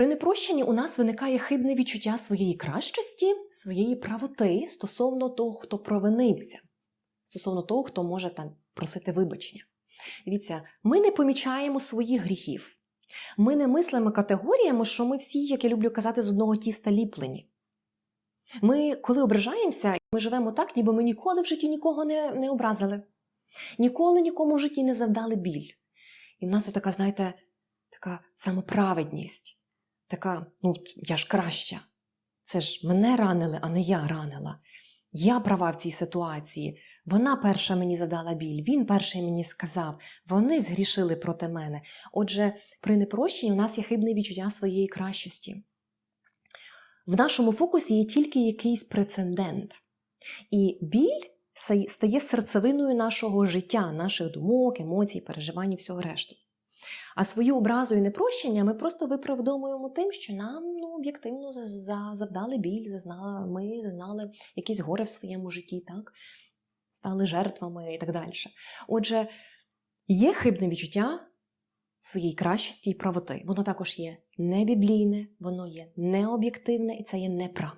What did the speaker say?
При непрощенні у нас виникає хибне відчуття своєї кращості, своєї правоти стосовно того, хто провинився, стосовно того, хто може там просити вибачення. Дивіться, ми не помічаємо своїх гріхів. Ми не мислимо категоріями, що ми всі, як я люблю казати, з одного тіста ліплені. Ми, коли ображаємося, ми живемо так, ніби ми ніколи в житті нікого не, не образили, ніколи нікому в житті не завдали біль. І в нас така, знаєте, така самоправедність, така, ну, я ж краща. Це ж мене ранили, а не я ранила. Я права в цій ситуації. Вона перша мені задала біль, він перший мені сказав, вони згрішили проти мене. Отже, при непрощенні у нас є хибне відчуття своєї кращості. В нашому фокусі є тільки якийсь прецедент. І біль стає серцевиною нашого життя, наших думок, емоцій, переживань і всього решту. А свою образу і непрощення ми просто виправдовуємо тим, що нам ну, об'єктивно за- за- завдали біль, зазнали, ми зазнали якісь горе в своєму житті, так? стали жертвами і так далі. Отже, є хибне відчуття своєї кращості і правоти. Воно також є небіблійне, воно є необ'єктивне і це є неправда.